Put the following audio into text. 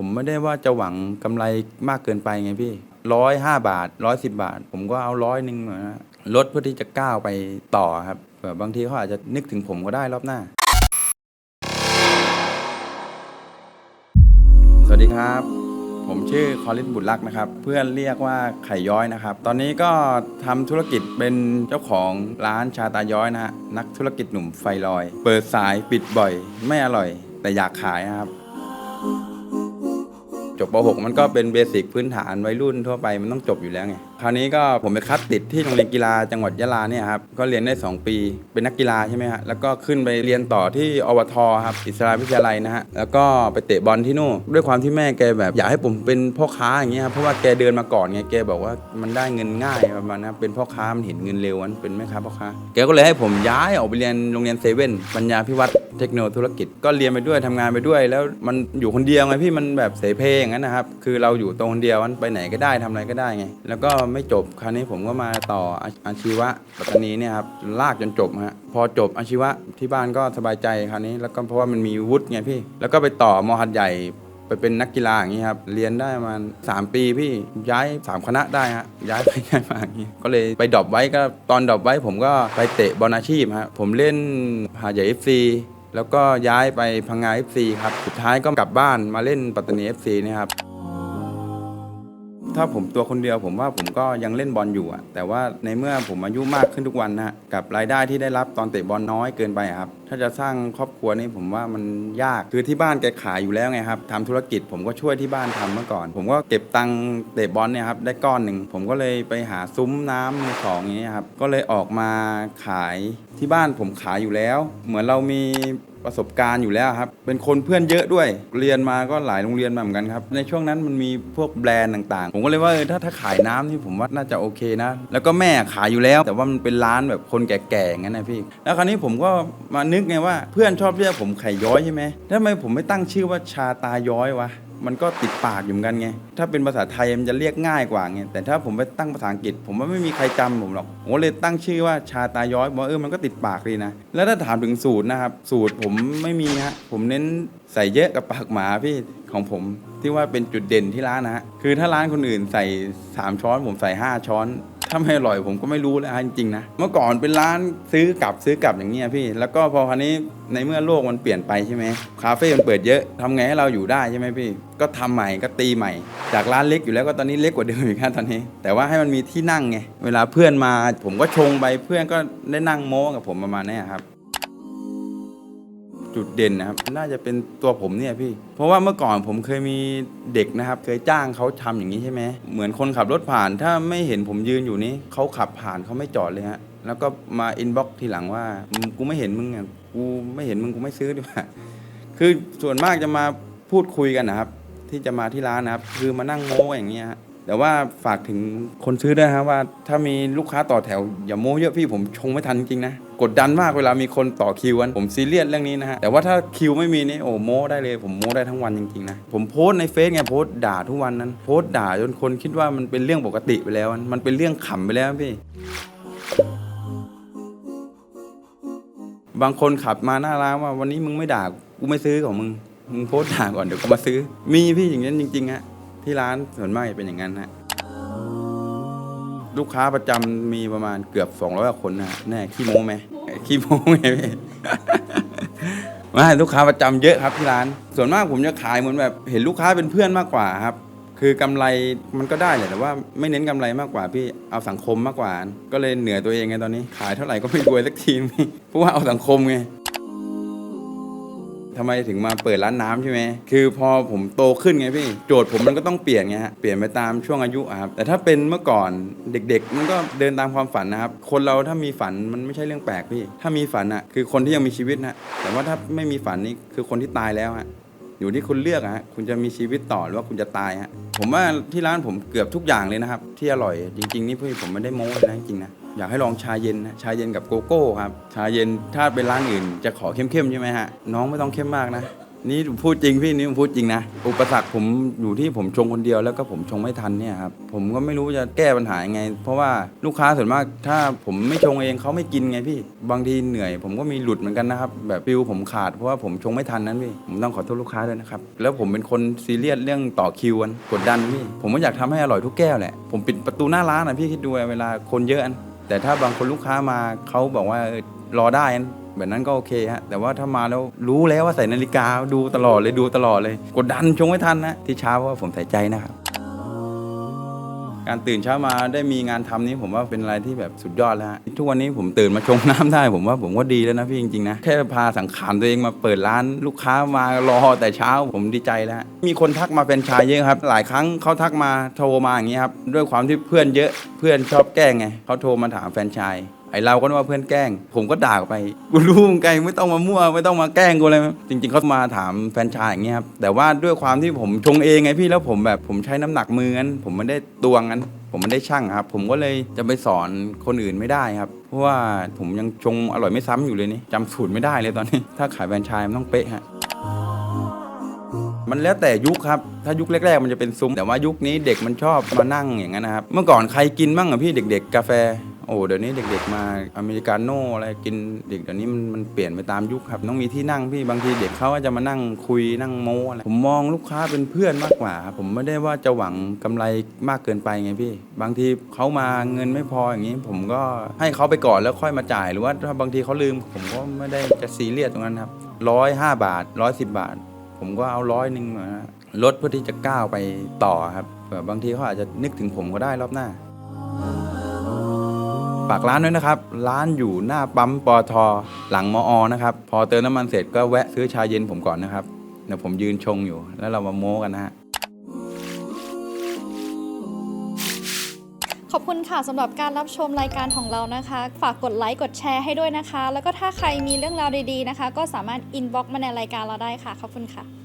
ผมไม่ได้ว่าจะหวังกำไรมากเกินไปไงพี่ร้อยห้าบาทร้อยสิบาท ผมก็เอาร้อยหนึ่งมือนกันลดเพื่อที่จะก้าวไปต่อครับแบบบางทีเขาอาจจะนึกถึงผมก็ได้รอบหน้า สวัสดีครับ ผมชื่อคอลินบุตรลักนะครับ เพื่อนเรียกว่าไข่ย้อยนะครับ ตอนนี้ก็ทำธุรกิจเป็นเจ้าของร้านชาตาย้อยนะฮะนักธุรกิจหนุ่มไฟลอย เปิดสายปิดบ่อย ไม่อร่อย แต่อยากขายนะครับ จบป .6 มันก็เป็นเบสิกพื้นฐานวัยรุ่นทั่วไปมันต้องจบอยู่แล้วไงคราวนี้ก็ผมไปคัดติดที่โรงเรียนกีฬาจังหวัดยะลาเนี่ยครับก็เรียนได้ 2 ปี เป็นนักกีฬาใช่ไหมฮะแล้วก็ขึ้นไปเรียนต่อที่อวทครับอิสราวิทยาลัยนะฮะแล้วก็ไปเตะบอลที่นู่นด้วยความที่แม่แกแบบอยากให้ผมเป็นพ่อค้าอย่างเงี้ยครับเพราะว่าแกเดินมาก่อนไงแกบอกว่ามันได้เงินง่ายประมาณนั้นเป็นพ่อค้ามันเห็นเงินเร็วมันเป็นแม่ค้าพ่อค้าแกก็เลยให้ผมย้ายออกไปเรียนโรงเรียนเซเว่นปัญญาพิวัตร เทคโนโลยธุรกิจก็เรียนไปด้วยทำงานไปด้วย แล้วมันอยู่คนเดียวไงพี่มันแบบเสเพอย่างนั้นนะครับ คือเราอยู่ตรงคนเดียวมันไปไหนก็ได้ทำอะไรก็ได้ไง แล้วก็ไม่จบคราวนี้ผมก็มาต่ออาอาชีวะปัตตานีเนี่ยครับลากจนจบฮะพอจบอาชีวะที่บ้านก็สบายใจคราวนี้ แล้วก็เพราะว่ามันมีวุฒิไงพี่ แล้วก็ไปต่อมหัดใหญ่ไปเป็นนักกีฬาอย่างนี้ครับเรียนได้ประมาณ3ปีพี่ย้าย 3 คณะได้ฮะย้ายไปย้ายมาอย่างนี้ก็เลยไปดรอปไว้ก็ตอนดรอปไว้ผมก็ไปเตะบอลอาชีพฮะผมเล่นหาดใหญ่เอฟซี แล้วก็ย้ายไปพังงาเอฟซีครับ สุดท้ายก็กลับบ้านมาเล่นปัตตานีเอฟซีนะครับ ถ้าผมตัวคนเดียวผมว่าผมก็ยังเล่นบอลอยู่อะแต่ว่าในเมื่อผมอายุมากขึ้นทุกวันนะกับรายได้ที่ได้รับตอนเตะบอลน้อยเกินไปอะครับถ้าจะสร้างครอบครัวนี่ผมว่ามันยากคือที่บ้านแกขายอยู่แล้วไงครับทำธุรกิจผมก็ช่วยที่บ้านทำเมื่อก่อน ผมก็เก็บตังค์เตะบอลเนี่ยครับได้ก้อนหนึ่งผมก็เลยไปหาซุ้มน้ำมือสองอย่างเงี้ยครับก็เลยออกมาขายที่บ้านผมขายอยู่แล้ว เหมือนเรามีประสบการณ์อยู่แล้วครับ เป็นคนเพื่อนเยอะด้วย เรียนมาก็หลายโรงเรียนมาเหมือนกันครับ ในช่วงนั้นมันมีพวกแบรนด์ต่างๆ ผมก็เลยว่าเออถ้าถ้าขายน้ำนี่ผมว่าน่าจะโอเคนะ แล้วก็แม่ขายอยู่แล้ว แต่ว่ามันเป็นร้านแบบคนแก่ๆงั้นนะพี่ แล้วคราวนี้ผมก็มานึกไงว่าเพื่อนชอบเรียกผมไข่ย้อยใช่ไหมทำไมผมไม่ตั้งชื่อว่าชาตาย้อยวะ มันก็ติดปากอยู่เหมือนกันไง ถ้าเป็นภาษาไทยมันจะเรียกง่ายกว่าไง แต่ถ้าผมไปตั้งภาษาอังกฤษ ผมว่าไม่มีใครจำผมหรอกผมเลยตั้งชื่อว่าชาตาย้อยบอกเออมันก็ติดปากดีนะ แล้วถ้าถามถึงสูตรนะครับ สูตรผมไม่มีฮะ ผมเน้นใส่เยอะกับปากหมาพี่ของผมที่ว่าเป็นจุดเด่นที่ร้านนะฮะ คือถ้าร้านคนอื่นใส่ 3 ช้อน ผมใส่ 5 ช้อน ถ้าไม่อร่อยผมก็ไม่รู้แล้วจริงๆนะเมื่อก่อนเป็นร้านซื้อกลับซื้อกลับอย่างเงี้ยพี่ แล้วก็พอคราวนี้ในเมื่อโลกมันเปลี่ยนไปใช่ไหมคาเฟ่มันเปิดเยอะทำไงให้เราอยู่ได้ใช่ไหมพี่ ก็ทำใหม่ก็ตีใหม่ จากร้านเล็กอยู่แล้วก็ตอนนี้เล็กกว่าเดิมอีกครับตอนนี้ แต่ว่าให้มันมีที่นั่งไงเวลาเพื่อนมา ผมก็ชงไปเพื่อนก็ได้นั่งโม้กับผมประมาณนี้ครับ จุดเด่นนะครับ น่าจะเป็นตัวผมเนี่ยพี่ เพราะว่าเมื่อก่อนผมเคยมีเด็กนะครับ เคยจ้างเขาทำอย่างนี้ใช่ไหมเหมือนคนขับรถผ่านถ้าไม่เห็นผมยืนอยู่นี้เขาขับผ่านเขาไม่จอดเลยฮะแล้วก็มาอินบ็อกทีหลังว่ากูไม่เห็นมึงอะกูไม่เห็นมึงกูไม่ซื้อดีกว่าคือส่วนมากจะมาพูดคุยกันนะครับ ที่จะมาที่ร้านนะครับ คือมานั่งโม้อย่างเงี้ยฮะ แต่ว่าฝากถึงคนซื้อด้วยนะครับว่าถ้ามีลูกค้าต่อแถว อย่าโม้เยอะพี่ผมชงไม่ทันจริงนะ กดดันมากเวลามีคนต่อคิวกันผมซีเรียสเรื่องนี้นะฮะ แต่ว่าถ้าคิวไม่มีนี่โอ้โม้ได้เลย ผมโม้ได้ทั้งวันจริงๆนะ ผมโพสในเฟซไงโพสด่าทุกวันนั้น โพสด่าจนคนคิดว่ามันเป็นเรื่องปกติไปแล้ว มันเป็นเรื่องขำไปแล้วพี่บางคนขับมาหน้าร้านว่าวันนี้มึงไม่ด่ากูไม่ซื้อของมึงมึงโพสด่าก่อนเดี๋ยวกูมาซื้อ มีพี่อย่างนั้นจริงๆฮะ ที่ร้านส่วนมากจะเป็นอย่างนั้นฮะลูกค้าประจำมีประมาณเกือบ200กว่าคนนะแน่ขี้โม้ไหมขี้โม้ไงพี่ม่ลูกค้าประจำเยอะครับที่ร้าน ส่วนมากผมจะขายเหมือนแบบเห็นลูกค้าเป็นเพื่อนมากกว่าครับ คือกำไรมันก็ได้แหละแต่ว่าไม่เน้นกำไรมากกว่าพี่เอาสังคมมากกว่า ก็เลยเหนื่อยตัวเองไงตอนนี้ ขายเท่าไหร่ก็ไม่รวยสักทีพี่เพราะว่าเอาสังคมไง ทำไมถึงมาเปิดร้านน้ำใช่ไหมคือพอผมโตขึ้นไงพี่โจทย์ผมมันก็ต้องเปลี่ยนไงฮะเปลี่ยนไปตามช่วงอายุอะครับแต่ถ้าเป็นเมื่อก่อนเด็ก ๆ มันก็เดินตามความฝันนะครับ คนเราถ้ามีฝันมันไม่ใช่เรื่องแปลกพี่ ถ้ามีฝันอะคือคนที่ยังมีชีวิตนะแต่ว่าถ้าไม่มีฝันนี่คือคนที่ตายแล้วฮะ อยู่ที่คุณเลือกอะฮะคุณจะมีชีวิตต่อหรือว่าคุณจะตายฮะผมว่าที่ร้านผมเกือบทุกอย่างเลยนะครับ ที่อร่อยจริง ๆ นี่พี่ผมไม่ได้โม้เลยนะจริงๆนะ อยากให้ลองชาเย็นนะชาเย็นกับโกโก้ครับชาเย็นถ้าเป็นร้านอื่น จะขอเข้มๆใช่ไหมฮะน้องไม่ต้องเข้มมากนะนี่พูดจริงพี่นี่พูดจริงนะอุปสรรคผมอยู่ที่ผมชงคนเดียวแล้วก็ผมชงไม่ทันเนี่ยครับผมก็ไม่รู้จะแก้ปัญหายังไง เพราะว่าลูกค้าส่วนมากถ้าผมไม่ชงเองเขาไม่กินไงพี่ บางทีเหนื่อย ผมก็มีหลุดเหมือนกันนะครับแบบฟิลผมขาดเพราะว่าผมชงไม่ทันนั้นพี่ผมต้องขอโทษลูกค้าด้วยนะครับแล้วผมเป็นคนซีเรียสเรื่องต่อคิวกันกดดันพี่ผมก็อยากทำให้อร่อยทุกแก้วแหละผมปิดประตูหน้าร้านนะพี่คิดดูเวลาคนเยอะ แต่ถ้าบางคนลูกค้ามาเขาบอกว่าออรอได้แบบนั้นก็โอเคฮะแต่ว่าถ้ามาแล้วรู้แล้วว่าใส่นาฬิกาดูตลอดเลยดูตลอดเลย กดดันชงไม่ทันนะที่เช้าว่าผมใส่ใจนะครับ การตื่นเช้ามาได้มีงานทำนี้ผมว่าเป็นอะไรที่แบบสุดยอดแล้วฮะทุกวันนี้ผมตื่นมาชงน้ำได้ ผมว่าผมก็ดีแล้วนะพี่จริงๆนะแค่พาสังขารตัวเองมาเปิดร้านลูกค้ามารอแต่เช้าผมดีใจแล้ว มีคนทักมาเป็นชายเยอะครับ หลายครั้งเขาทักมาโทรมาอย่างนี้ครับด้วยความที่เพื่อนเยอะเพื่อนชอบแกล้งไงเขาโทรมาถามแฟนชาย ไอเราก็นึกว่าเพื่อนแกล้ง ผมก็ด่าไปกูรู้มึงไงไม่ต้องมามั่วไม่ต้องมาแกล้งกูเลยจริง ๆเขามาถามแฟนชายอย่างเงี้ยครับแต่ว่าด้วยความที่ผมชงเองไงพี่แล้วผมแบบผมใช้น้ำหนักมืองั้นผมไม่ได้ตวงงั้นผมไม่ได้ช่างครับ ผมก็เลยจะไปสอนคนอื่นไม่ได้ครับ เพราะว่าผมยังชงอร่อยไม่ซ้ำอยู่เลยนี่จำสูตรไม่ได้เลยตอนนี้ ถ้าขายแฟรนไชส์มันต้องเป๊ะฮะมันแล้วแต่ยุคครับ ถ้ายุคแรกๆ มันจะเป็นซุ้ม แต่ว่ายุคนี้เด็กมันชอบมานั่งอย่างนั้นนะครับ เมื่อก่อนใครกินบ้างอะพี่เด็ก ๆ กาแฟ โอ้เดี๋ยวนี้เด็ก ๆ มาอเมริกาโน่อะไรกินเด็กเดี๋ยวนี้มันมันเปลี่ยนไปตามยุคครับต้องมีที่นั่งพี่บางทีเด็กเขาก็จะมานั่งคุยนั่งโม้อะไรผมมองลูกค้าเป็นเพื่อนมากกว่าครับผมไม่ได้ว่าจะหวังกำไรมากเกินไปไงพี่ บางทีเขามาเงินไม่พออย่างนี้ ผมก็ให้เขาไปก่อนแล้วค่อยมาจ่าย หรือว่าถ้าบางทีเขาลืม ผมก็ไม่ได้จะซีเรียสตรงนั้นครับร้อยห้าบาทร้อยสิบบาท ผมก็เอาร้อยหนึ่งมาลดเพื่อที่จะก้าวไปต่อครับบางทีเขาอาจจะนึกถึงผมก็ได้รอบหน้า ฝากร้านด้วยนะครับ ร้านอยู่หน้าปั๊มปอทหลังมอนะครับ พอเติมน้ำมันเสร็จก็แวะซื้อชาเย็นผมก่อนนะครับ เดี๋ยวผมยืนชงอยู่ แล้วเรามาโม้กันนะฮะ ขอบคุณค่ะสำหรับการรับชมรายการของเรานะคะ ฝากกดไลค์กดแชร์ให้ด้วยนะคะ แล้วก็ถ้าใครมีเรื่องราวดีๆนะคะ ก็สามารถอินบ็อกมาในรายการเราได้ค่ะ ขอบคุณค่ะ